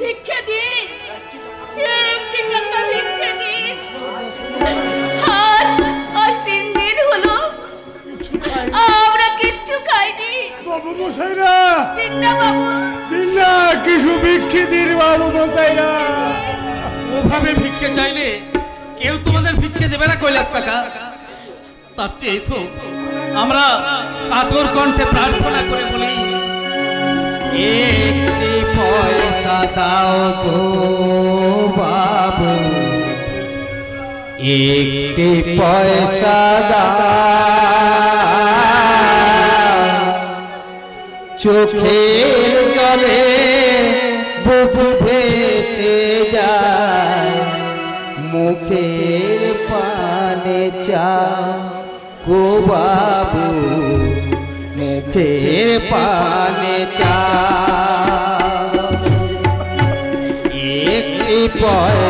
লিখে দিন। আমরা কিচ্ছু দিন না ওভাবে চাইলে কেউ তোমাদের ভিক্ষে দেবে না তার চেয়ে আমরা কাতর কণ্ঠে প্রার্থনা করে বলি একটি পয়সা দাও গো বাবু। একটি পয়সা দা চোখের চলে বুক ভেসে যায়। মুখের পানে চা গো বাবু। ফের পানে চা। একটি পয়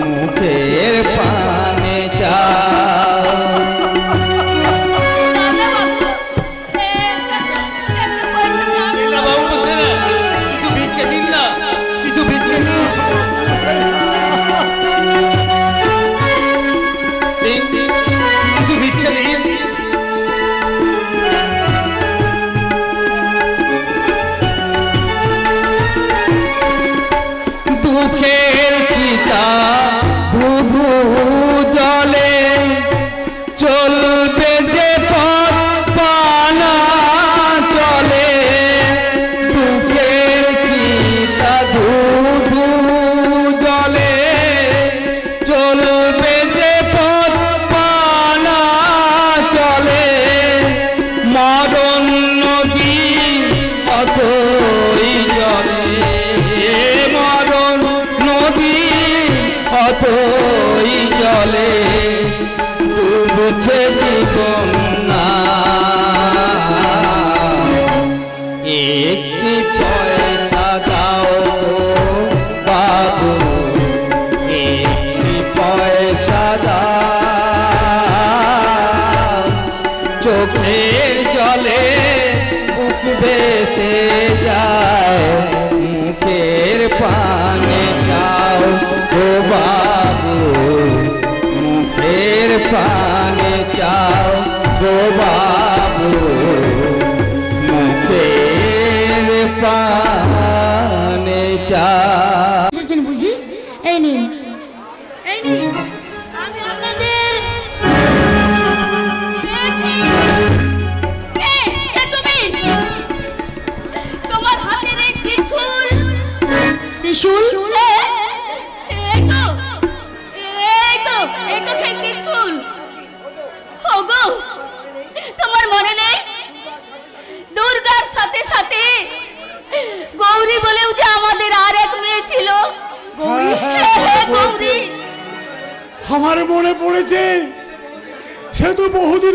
মুখের পা কতই চলে ডুবছে জীবন।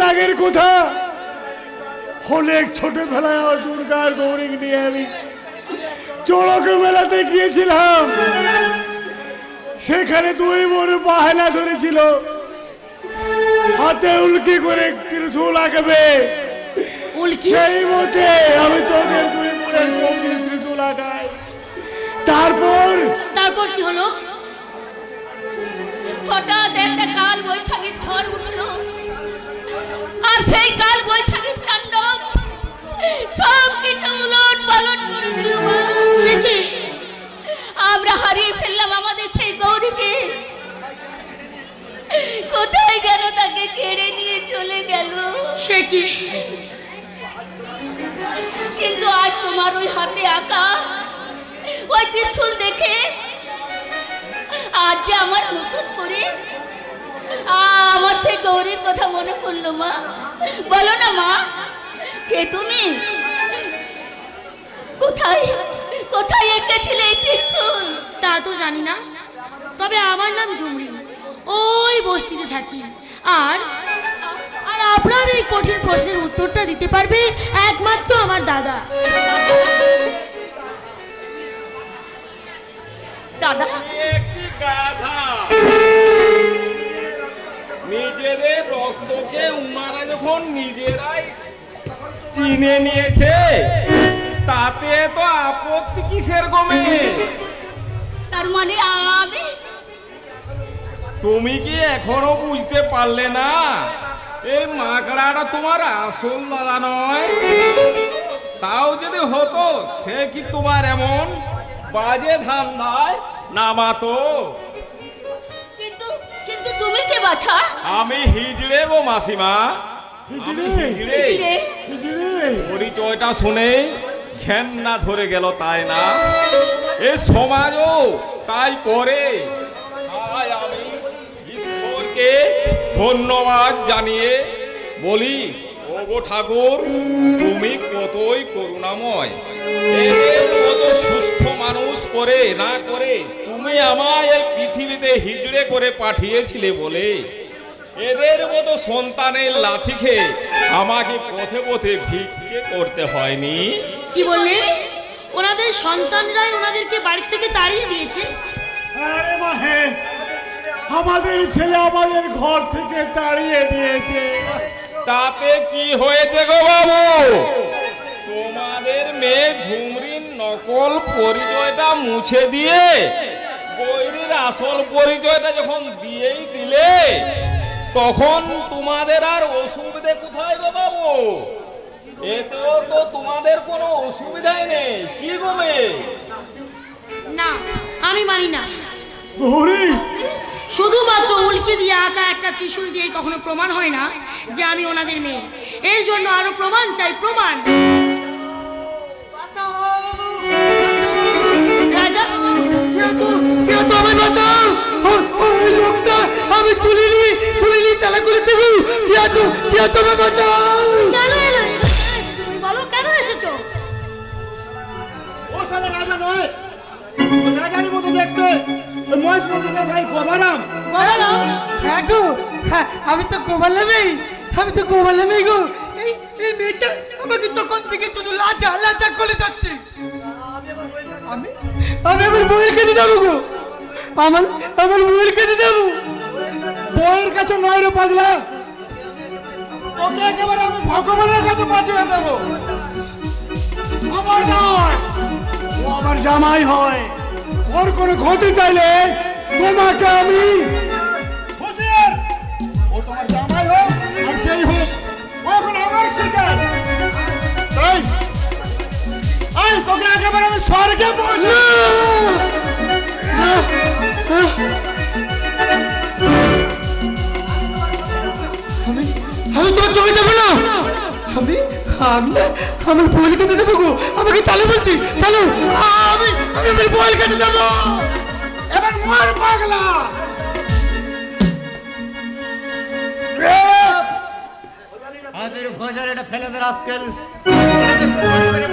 আগের কথা। অনেক ছোটবেলায় দুর্গার গৌরী নিয়ে আমি চড়ক মেলাতে গিয়েছিলাম। সেখানে দুই বোন বাহানা ধরেছিল। হাতে উল্কি করে ত্রিশূল আঁকবে। উল্কি? সেই মতে আমি তোদের দুই বোনের ত্রিশূল আঁকাই। তারপর তারপর কি হলো? হঠাৎ একটা কাল বৈশাখীর ঝড় উঠল। আর সেই কাল বৈশাখীর তাণ্ডব সব কিছু উলট পালট করে দিল আমরা হারিয়ে ফেললাম আমাদের সেই গৌরীকে। কোথায় যেন তাকে কেড়ে নিয়ে চলে গেল। সে কি কিন্তু আজ তোমার ওই হাতে আঁকা ওই ত্রিশুল দেখে আজ যে আমার নতুন করে আমার সেই গৌরীর কথা মনে পড়ল মা। বলো না মা কে তুমি? কোথায় কোথায় এঁকেছিলে এই ত্রিশুল? তা তো জানি না তবে আমার নাম ঝুমরি ওই বস্তিতে থাকি। আর আর আপনার এই কঠিন প্রশ্নের উত্তরটা দিতে পারবে একমাত্র আমার দাদা। দাদা। নিজেদের রক্তকে উনারা যখন নিজেরাই চিনে নিয়েছে তাতে তো আপত্তি কিসের গমে তার মানে আমি? তুমি কি এখনও বুঝতে পারলে না? এই মাকড়াটা তোমার আসল দাদা নয়? তাও যদি হতো সে কি তোমার এমন বাজে ধান্দায় নামাতো? তুমি কে বাছা? আমি হিজড়ে গো মাসিমা। হিজড়ে? হিজড়ে। পরিচয়টা শুনে ঘেন্না ধরে গেল তাই না? এ সমাজও তাই করে। তাই আমি ঈশ্বরকে ধন্যবাদ জানিয়ে বলি ওগো ঠাকুর তুমি কতই করুণাময়। এদের মতো সুস্থ মানুষ করে না করে তুমি আমায় এই পৃথিবীতে হিজড়ে করে পাঠিয়েছিলে বলে। এদের মতো সন্তানের লাথি খেয়ে আমাকে পথে পথে ভিক্ষে করতে হয়নি। কি বললে? ওনাদের সন্তানরাই ওনাদেরকে বাড়ি থেকে তাড়িয়ে দিয়েছে। আরে মাহে আমাদের ছেলে আমাদের ঘর থেকে তাড়িয়ে দিয়েছে। তাতে কি হয়েছে গো বাবু? তোমাদের মেয়ে ঝুমরির নকল পরিচয়টা মুছে দিয়ে বৈরির আসল পরিচয়টা যখন দিয়েই দিলে তখন তোমাদের আর অসুবিধে কোথায় গো বাবু? এতেও তো তোমাদের কোনো অসুবিধাই নেই। কি গো না আমি মানি না। গৌরী শুধুমাত্র উল্কি দিয়ে আঁকা একটা ত্রিশূল দিয়ে কখনো প্রমাণ হয় না যে আমি ওনাদের মেয়ে। এর জন্য আরও প্রমাণ চাই প্রমাণ। কেউ তো আমি বাঁচাও। ওই লোকটা আমি তুলিনি তুলিনি তালা করে দেখু। কেউ তো কেউ তো আমি বাঁচাও। কেন এলে? তুমি বলো কেন এসেছ? ও সালা রাজা নয়। রাজারই মতো দেখতে। মহেশ মন্দিরের ভাই গবারাম বলো হ্যাঁ গো হ্যাঁ আমি তো গোবালামেই আমি তো গোবালামেই গো। এই এই মেয়েটা আমাকে তখন থেকে শুধু লাজা লাজা করে যাচ্ছে। আমি আমার বউয়ের কাছে যাব গো। আমার আমার বউয়ের কাছে যাব। বইয়ের কাছে নয় রে পাগলা। তোকে একেবারে আমি ভগবানের কাছে পাঠিয়ে দেবো। আমার নয় ও আমার জামাই হয়। ওর কোনো ক্ষতি চাইলে তোমাকে আমি হুশিয়ার ও তোমার জামাই হোক আর যেই হোক, ও এখন আমার শিকার। তাই তোকে একেবারে আমি স্বর্গে পৌঁছে আমি আমি তোমার চোখে যাব না। আমি আমি না আমার বউয়ের কাছে যাব গো। আমাকে তাহলে বলছি তাহলে আমি আমি আমার বউয়ের কাছে যাব। এবার মর পাগলা। এটা ফেলে দে আজকাল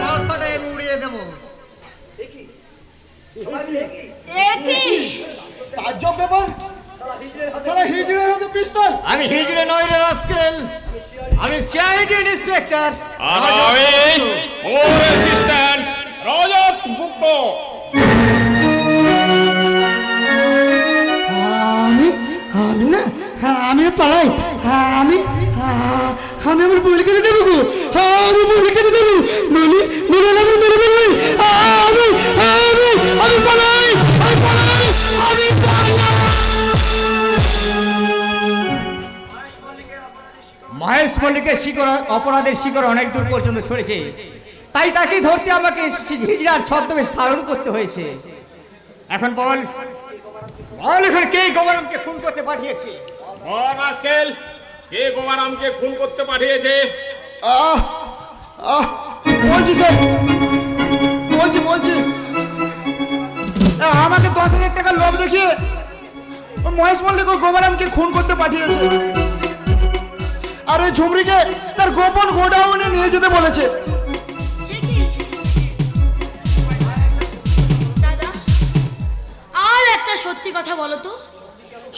মাথাটা উড়িয়ে দেবো। তাজ্জব ব্যাপার। সারা হিজড়ের হাতে পিস্তল। আমি হিজড়ে নয় রে রাস্কেল। আমি সিআইডি ইন্সপেক্টর। আর আমি ওর অ্যাসিস্ট্যান্ট রজত গুপ্ত। আমি আমি না হ্যাঁ, আমি পালাই। হ্যাঁ, আমি হ্যাঁ, আমি আমার বই লিখে দেবো গো। হ্যাঁ, আমি বই লিখে দেবো। নইলে নইলে আমি মেরে ফেলবি আমি আমি আমি পালাই। আমি পালাই। আমি মহেশ মল্লিকের শিকড় অপরাধের শিকড় অনেক দূর পর্যন্ত সরেছে। তাই তাকে ধরতে আমাকে হিজড়ার ছদ্মবেশ ধারণ করতে হয়েছে। এখন বল। বল এখানে কে গভর্নরকে খুন করতে পাঠিয়েছে? বল রাস্কেল কে গোমারামকে খুন করতে পাঠিয়েছে? আহ আহ বলছি স্যার। বলছি বলছি। আমাকে দশ হাজার টাকার লোভ দেখিয়ে মহেশ মল্লিক ও গোবারামকে খুন করতে পাঠিয়েছে। আর ওই ঝুমরিকে তার গোপন গোডাউনে নিয়ে যেতে বলেছে। আর একটা সত্যি কথা বলো তো।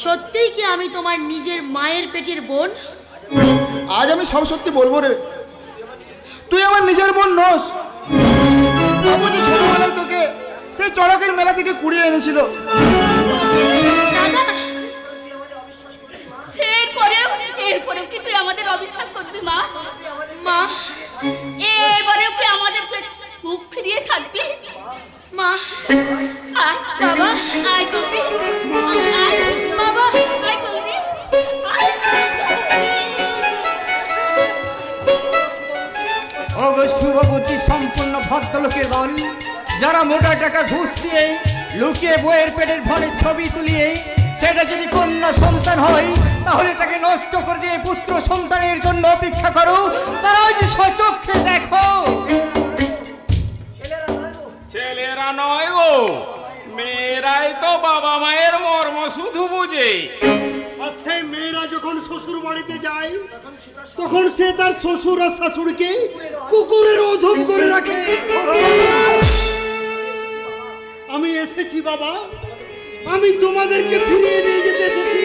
সত্যিই কি আমি তোমার নিজের মায়ের পেটের বোন? আজ আমি সব সত্যি বলব রে। তুই আমার নিজের বোন নস। বাবুজি ছোটবেলায় তোকে সেই চড়কের মেলা থেকে কুড়িয়ে এনেছিল। এরপরেও কি তুই আমাদের অবিশ্বাস করবি মা? মা? এবারেও কি আমাদের মুখ ফিরিয়ে থাকবি? মা? আয় বাবা। আয় গৌরী আয় বাবা সম্পূর্ণ ভদ্রলোকের দল যারা মোটা টাকা ঘুষ দিয়ে লুকিয়ে বইয়ের পেটের ভরে ছবি তুলিয়ে সেটা যদি কন্যা সন্তান হয় তাহলে তাকে নষ্ট করে দিয়ে পুত্র সন্তানের জন্য অপেক্ষা করো। তারা ওই যে সচক্ষে দেখো। ছেলেরা নয় গো মেয়েরাই তো বাবা মায়ের মর্ম শুধু বুঝে। সেই মেয়েরা যখন শ্বশুর বাড়িতে যায় তখন সে তার শ্বশুর আর শাশুড়িকে কুকুরের অধম করে রাখে। আমি এসেছি বাবা আমি তোমাদেরকে ফিরিয়ে নিয়ে যেতে এসেছি।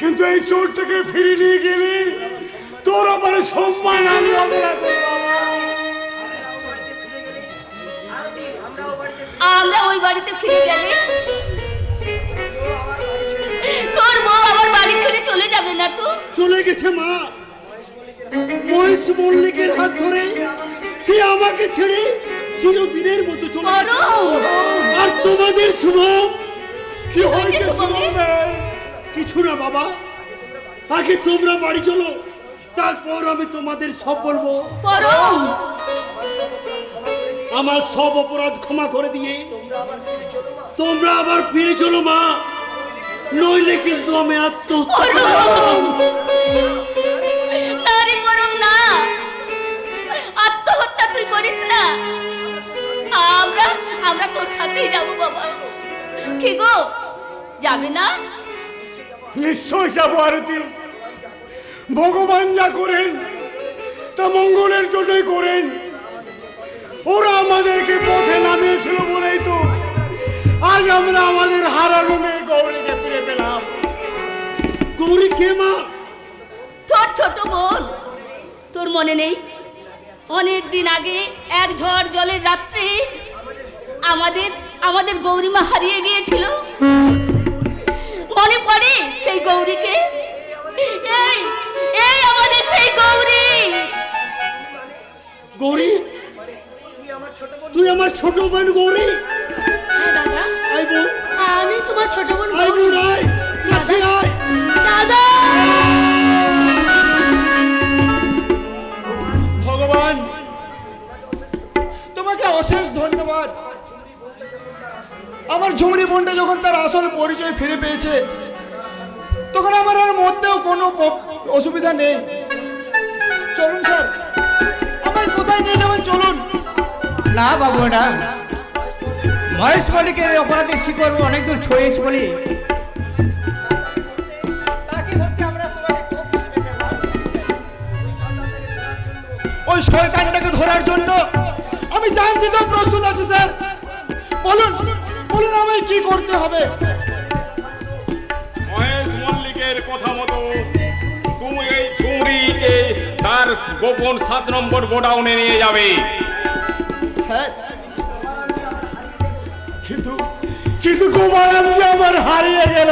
কিন্তু এই চোরটাকে ফিরিয়ে নিয়ে গেলে তোর আমার সম্মান আমি অপরাধ আমরা ওই বাড়িতে ফিরে গেলে তোর বউ আবার বাড়ি ছেড়ে চলে যাবে না তো? চলে গেছে মা। মহেশ মল্লিকের হাত ধরে সে আমাকে ছেড়ে চিরদিনের মতো চলে গেছে। পরম আর তোমাদের শুভ কি হয়েছে শুভমের? কিছু না বাবা আগে তোমরা বাড়ি চলো তারপর আমি তোমাদের সব বলব। পরম আমার সব অপরাধ ক্ষমা করে দিয়ে তোমরা আবার ফিরে চলো মা নইলে কিন্তু আমি আত্মহত্যা পরম কি গো? যাবে না? নিশ্চয় যাব আরতি। ভগবান যা করেন তা মঙ্গলের জন্যই করেন। ওরা আমাদেরকে পথে নামিয়েছিল বলেই তো আজ আমরা আমাদের হারানো মেয়ে গৌরীকে ফিরে পেলাম। গৌরী কে মা? তোর ছোট বোন। তোর মনে নেই? অনেক দিন আগে এক ঝড় জলের রাত্রে আমাদের আমাদের গৌরীমা হারিয়ে গিয়েছিল। মনে পড়ে সেই গৌরীকে? এই এই আমাদের সেই গৌরী! গৌরী তুই আমার ছোট বোন গৌরী? হ্যাঁ আমি তোমার ছোট বোন গৌরী। দাদা। ঝুমরি যখন তার আসল পরিচয় ফিরে পেয়েছে তখন আমার আর মধ্যেও কোনো অসুবিধা নেই। চলুন স্যার আমায় কোথায় নিয়ে যাবেন? চলুন। না বাবু না। মহেশ মল্লিকের এই অপরাধের শিকড় অনেক দূর ছড়িয়েছে বলি। ওই শয়তানটাকে ধরার জন্য আমি জানছি তো প্রস্তুত আছি স্যার। বলুন। বলুন আমায় কি করতে হবে? মহেশ মল্লিকের কথা মতো তুমি এই তার গোপন সাত নম্বর গোডাউনে নিয়ে যাবে। স্যার। কিন্তু কিন্তু গোপালাম যে আমার হারিয়ে গেল।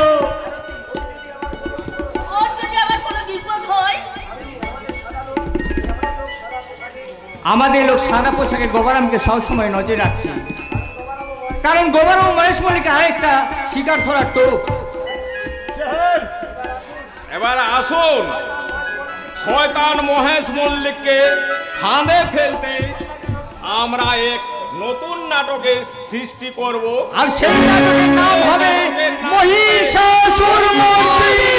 ওর যদি আবার কোনো বিপদ হয়? আমাদের লোক সাদা পোশাকে গোবারামকে সবসময় নজর রাখছে কারণ গোবর ও মহেশ মল্লিক আরেকটা শিকার ধরার টোপ। এবার আসুন। শয়তান মহেশ মল্লিককে ফাঁদে ফেলতে আমরা এক নতুন নাটকের সৃষ্টি করব। আর সেই নাটকের নাম হবে মহিষাসুর মর্দিনী